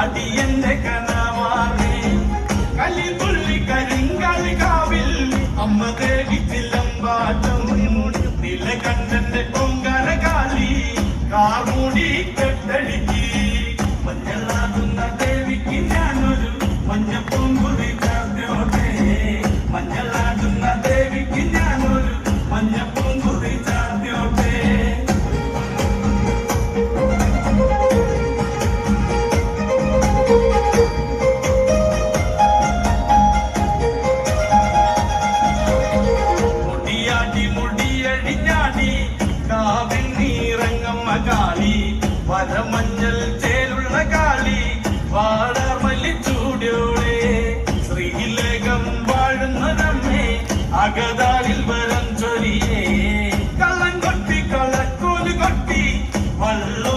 അടിയന്റെ കനവാണേ കലിതുള്ളി കരിങ്കളി കാവിൽ ചില്ലമ്പാട്ടം നിലകണ്ഠന്റെ പൊങ്കര കാലി കാർമൂടി பகதாரில் வரம் சொல்லியே. கள்ளங்கொட்டி கள்ளக்கூது கொட்டி வல்லோ